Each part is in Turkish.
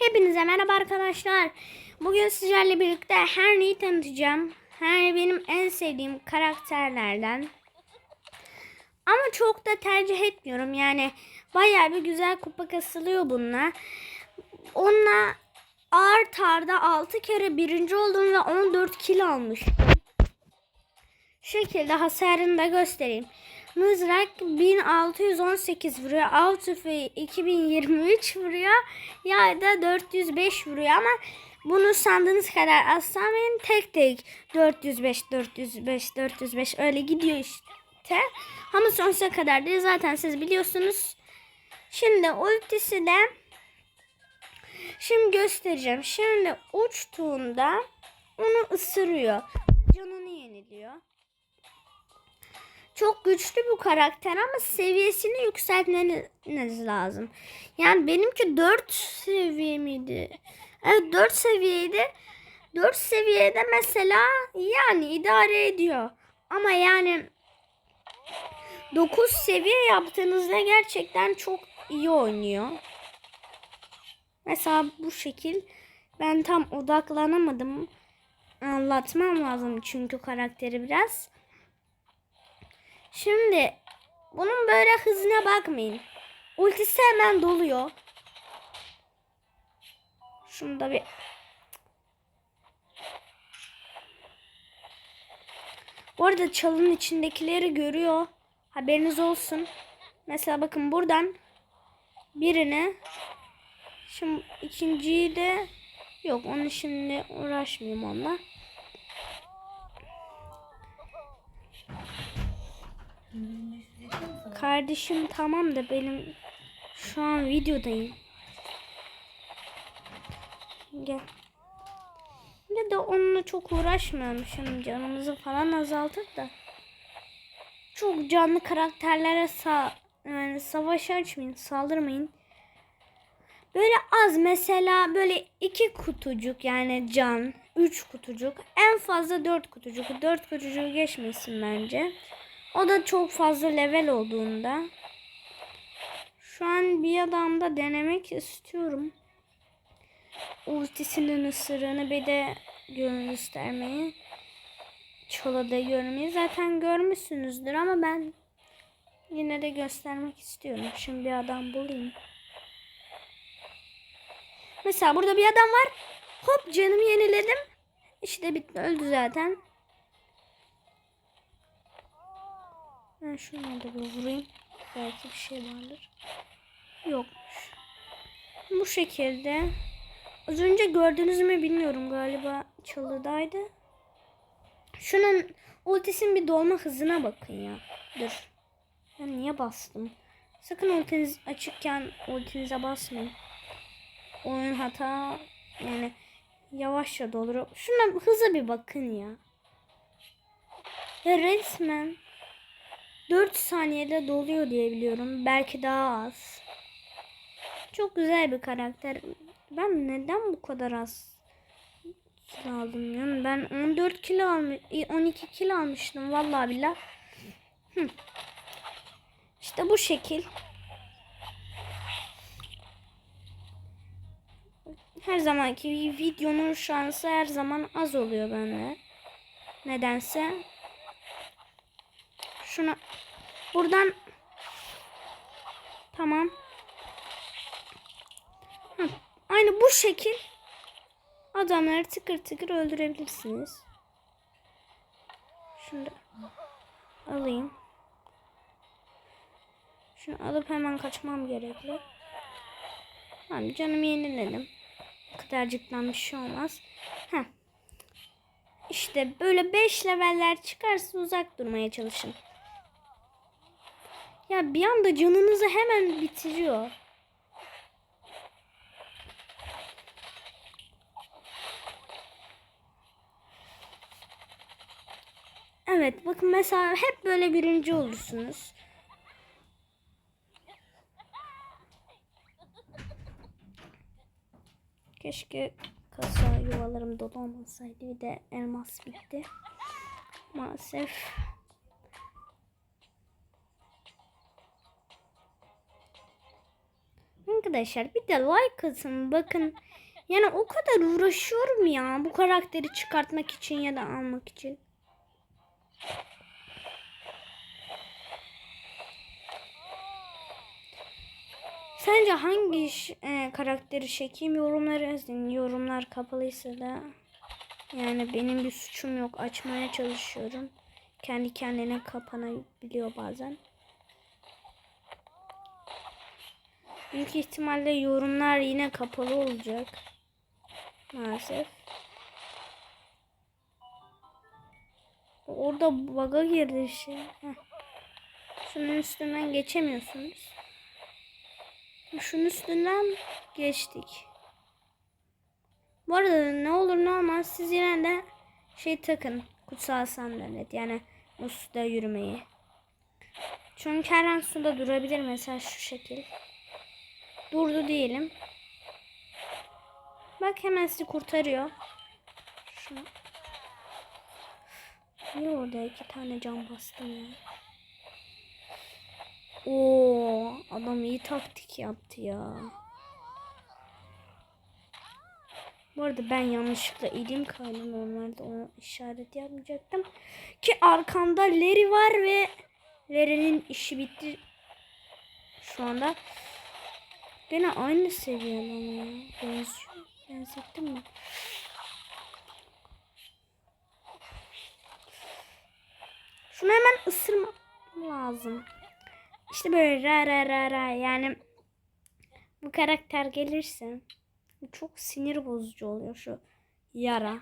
Hepinize merhaba arkadaşlar. Bugün sizlerle birlikte Henry'i tanıtacağım. Henry benim en sevdiğim karakterlerden. Ama çok da tercih etmiyorum. Yani bayağı bir güzel kupa kasılıyor bununla. Onunla art arda 6 kere birinci oldum ve 14 kill almıştım. Şu şekilde hasarını da göstereyim. Mızrak 1618 vuruyor. Av tüfeği 2023 vuruyor. Yay da 405 vuruyor ama bunu sandığınız kadar aslanmayın. Tek tek 405, 405, 405 öyle gidiyor işte. Ama sonsuza kadar değil zaten siz biliyorsunuz. Şimdi ultisi de şimdi göstereceğim. Şimdi uçtuğunda onu ısırıyor. Canını yeniliyor. Çok güçlü bu karakter ama seviyesini yükseltmeniz lazım. Yani benimki 4 seviye miydi? Evet 4 seviyeydi. 4 seviyede mesela yani idare ediyor. Ama yani 9 seviye yaptığınızda gerçekten çok iyi oynuyor. Mesela bu şekil ben tam odaklanamadım. Anlatmam lazım çünkü karakteri biraz. Şimdi bunun böyle hızına bakmayın. Ultisi hemen doluyor. Şunu da bir Bu arada çalının içindekileri görüyor. Haberiniz olsun. Mesela bakın buradan birini şimdi ikinciyi de yok onu şimdi uğraşmayayım onunla. Kardeşim tamam da benim şu an videodayım. Gel. Ya da onunla çok uğraşmıyorum şimdi canımızı falan azaltıp da. Çok canlı karakterlere sa yani savaş açmayın, saldırmayın. Böyle az mesela böyle iki kutucuk yani can, üç kutucuk, en fazla dört kutucuk. Dört kutucuğu geçmesin bence. O da çok fazla level olduğunda. Şu an bir adamda denemek istiyorum. Ultisinin ısırığını bir de göstermeyi. Çolada görmeyi zaten görmüşsünüzdür ama ben yine de göstermek istiyorum. Şimdi bir adam bulayım. Mesela burada bir adam var. Hop canımı yeniledim. İşte bitti öldü zaten. Ben şunu da bir vurayım. Belki bir şey vardır. Yokmuş. Bu şekilde. Az önce gördünüz mü bilmiyorum galiba çalıdaydı. Şunun ultisinin bir dolma hızına bakın ya. Dur. Ben niye bastım? Sakın ultiniz açıkken ultinize basmayın. Oyun hata yani yavaşça dolur. Şuna hıza bir bakın ya. Ya resmen 4 saniyede doluyor diye biliyorum. Belki daha az. Çok güzel bir karakter. Ben neden bu kadar az kilo aldım ya? Ben 14 kilo almış, 12 kilo almıştım vallahi billah. Hı. İşte bu şekil. Her zamanki videonun şansı her zaman az oluyor bende. Nedense. Şuna buradan tamam. Hı. Aynı bu şekil adamları tıkır tıkır öldürebilirsiniz. Şunu alayım. Şunu alıp hemen kaçmam gerekli. Tamam canımı yeniledim. Kadarcıktan bir şey olmaz. Heh. İşte böyle 5 leveller çıkarsa uzak durmaya çalışın. Ya bir anda canınızı hemen bitiriyor. Evet bakın mesela hep böyle birinci olursunuz. Keşke kasa yuvalarım dolu olmasaydı. Bir de elmas bitti. Maalesef. Arkadaşlar bir de like atın bakın. Yani o kadar uğraşıyorum ya bu karakteri çıkartmak için ya da almak için. Sence hangi e, karakteri çekeyim yorumları yazın. Yorumlar kapalıysa da yani benim bir suçum yok. Açmaya çalışıyorum. Kendi kendine kapanabiliyor bazen. Büyük ihtimalle yorumlar yine kapalı olacak. Maalesef. Orada bug'a girdi işte. Heh. Şunun üstünden geçemiyorsunuz. Şunun üstünden geçtik. Bu arada ne olur ne olmaz siz yine de şey takın. Kutsal sandalet yani o suda yürümeyi. Çünkü her an suda durabilir mesela şu şekil. Durdu diyelim. Bak hemen sizi kurtarıyor. Şunu. Niye orada iki tane cam bastım ya? Oo, adam iyi taktik yaptı ya. Bu arada ben yanlışlıkla elim kaydı normalde onu işaret yapmayacaktım. Ki arkamda Larry var ve Larry'nin işi bitti. Şu anda. Gene aynı seviyede ama ya. Benziyor. Benzettim mi? Şunu hemen ısırmam lazım. İşte böyle ra ra ra ra yani bu karakter gelirse çok sinir bozucu oluyor şu yara.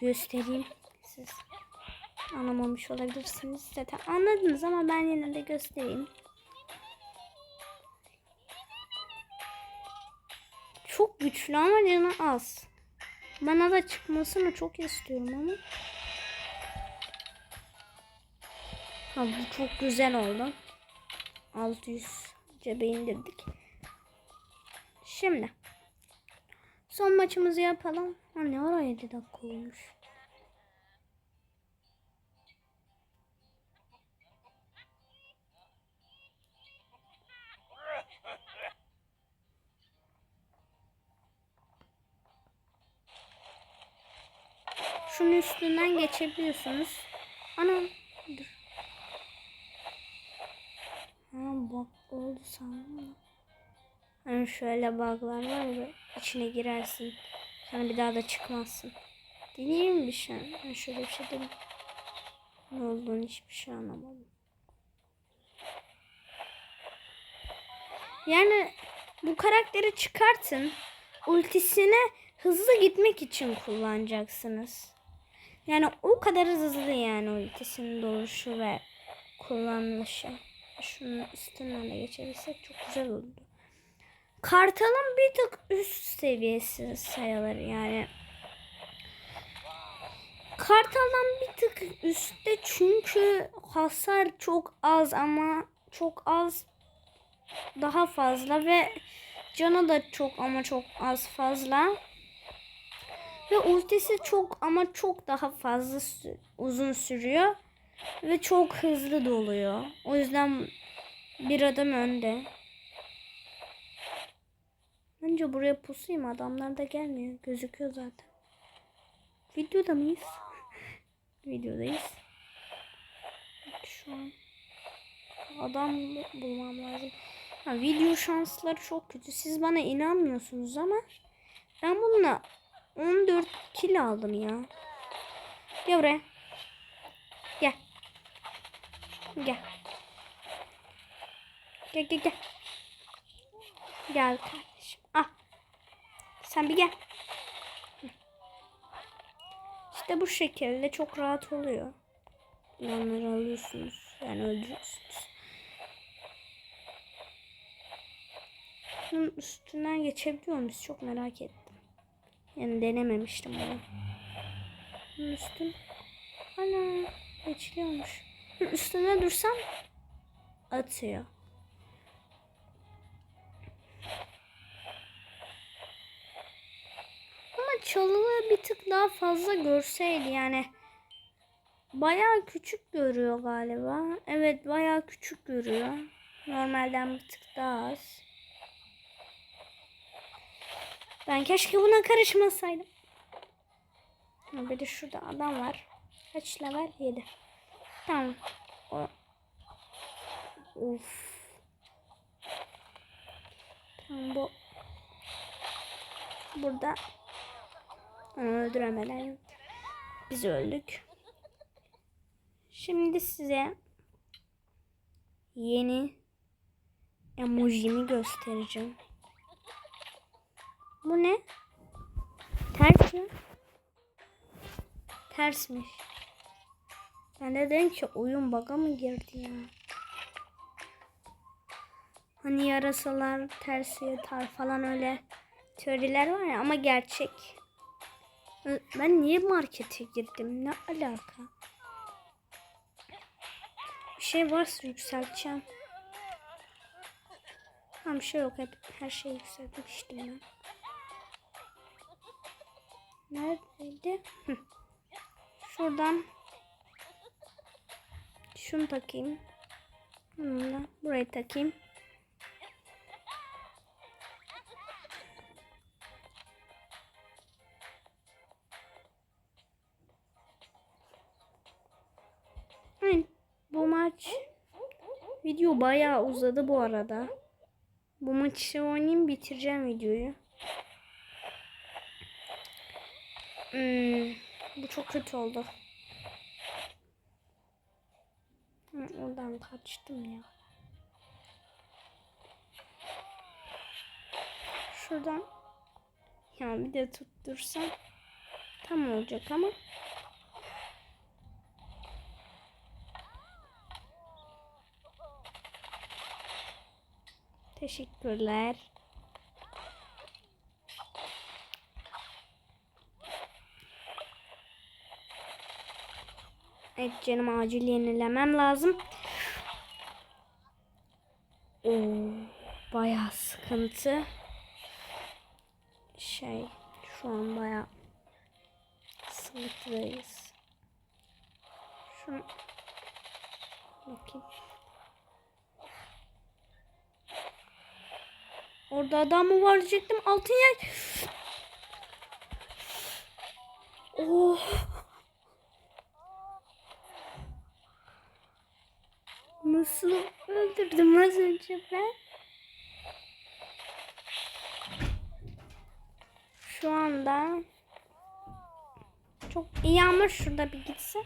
Göstereyim siz anlamamış olabilirsiniz zaten anladınız ama ben yine de göstereyim. Çok güçlü ama canı az. Bana da çıkmasını çok istiyorum ama. Ha, bu çok güzel oldu. 600 cebe indirdik. Şimdi. Son maçımızı yapalım. Ha, ne ara 7 dakika olmuş. Üstünden geçebiliyorsunuz. Ana dur. Ha bak oldu sanırım. Hani şöyle bug'lar var ya içine girersin. Sonra bir daha da çıkmazsın. Deneyeyim bir şey. Ben şöyle bir şey deneyim. Ne olduğunu hiçbir şey anlamadım. Yani bu karakteri çıkartın. Ultisine hızlı gitmek için kullanacaksınız. Yani o kadar hızlı yani ultisinin doğuşu ve kullanılışı. Şunun üstünden de geçebilsek çok güzel oldu. Kartal'ın bir tık üst seviyesi sayılır yani. Kartal'dan bir tık üstte çünkü hasar çok az ama çok az daha fazla ve canı da çok ama çok az fazla. Ve ultisi çok ama çok daha fazla sü- uzun sürüyor. Ve çok hızlı doluyor. O yüzden bir adım önde. Bence buraya pusayım adamlar da gelmiyor. Gözüküyor zaten. Videoda mıyız? Videodayız. Şu an adam bulmam lazım. Ha, video şansları çok kötü. Siz bana inanmıyorsunuz ama ben bununla 14 kilo aldım ya. Gel buraya. Gel. Gel. Gel gel gel. Gel kardeşim. Ah. Sen bir gel. İşte bu şekilde çok rahat oluyor. Onları alıyorsunuz. Yani öldürüyorsunuz. Bunun üstünden geçebiliyor muyuz? Çok merak ettim. Yani denememiştim bunu. Bunun üstün. Ana geçiliyormuş. Üstüne dursam atıyor. Ama çalılı bir tık daha fazla görseydi yani. Bayağı küçük görüyor galiba. Evet bayağı küçük görüyor. Normalden bir tık daha az. Ben keşke buna karışmasaydım. Ha, Bir de şurada adam var. Kaç level? 7. Tamam. O. Of. Tamam bu. Burada. Onu öldüremeden biz öldük. Şimdi size yeni emojimi göstereceğim. Bu ne? Ters mi? Tersmiş. Ben ki oyun bug'a mı girdi ya? Hani yarasalar tersi yatar falan öyle teoriler var ya ama gerçek. Ben niye markete girdim? Ne alaka? Bir şey varsa yükselteceğim. Tamam şey yok. Hep her şeyi yükseltmiştim ben. Neredeydi? Şuradan şunu takayım. Bunu da buraya takayım. Bu maç video bayağı uzadı bu arada. Bu maçı oynayayım bitireceğim videoyu. Hmm, bu çok kötü oldu. Oradan kaçtım ya. Şuradan ya bir de tuttursam tam olacak ama. Teşekkürler. Evet canım acil yenilemem lazım. Oo, bayağı sıkıntı. Şey şu an bayağı sıkıntıdayız. Şunu bakayım. Orada adam mı var diyecektim. Altın yer. Oh. Nasıl öldürdüm az önce ben? Şu anda çok iyi ama şurada bir gitse.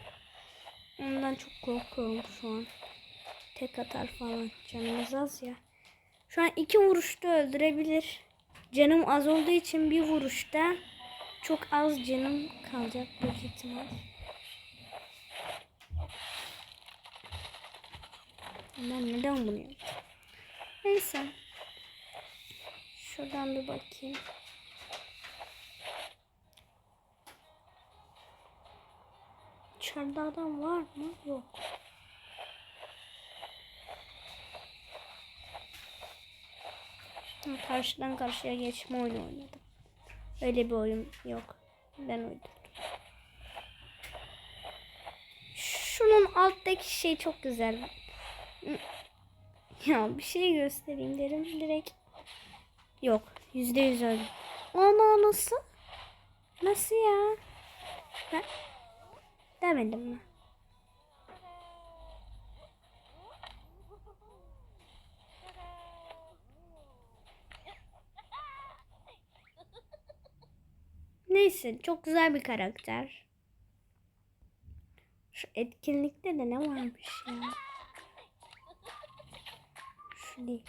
Ondan çok korkuyorum şu an. Tek atar falan. Canımız az ya. Şu an iki vuruşta öldürebilir. Canım az olduğu için bir vuruşta çok az canım kalacak büyük ihtimal. Ben neden bunu yaptım? Neyse. Şuradan bir bakayım. İçeride adam var mı? Yok. Karşıdan karşıya geçme oyunu oynadım. Öyle bir oyun yok. Ben uydurdum. Şunun alttaki şey çok güzel. Ya bir şey göstereyim derim direkt. Yok. Yüzde yüz öyle. Ana nasıl? Nasıl ya? Ben demedim mi? Neyse çok güzel bir karakter. Şu etkinlikte de ne varmış ya? Değil.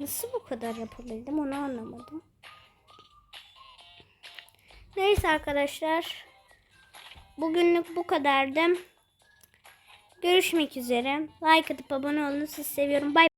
Nasıl bu kadar yapabildim onu anlamadım. Neyse arkadaşlar. Bugünlük bu kadardı. Görüşmek üzere. Like atıp abone olun. Sizi seviyorum. Bay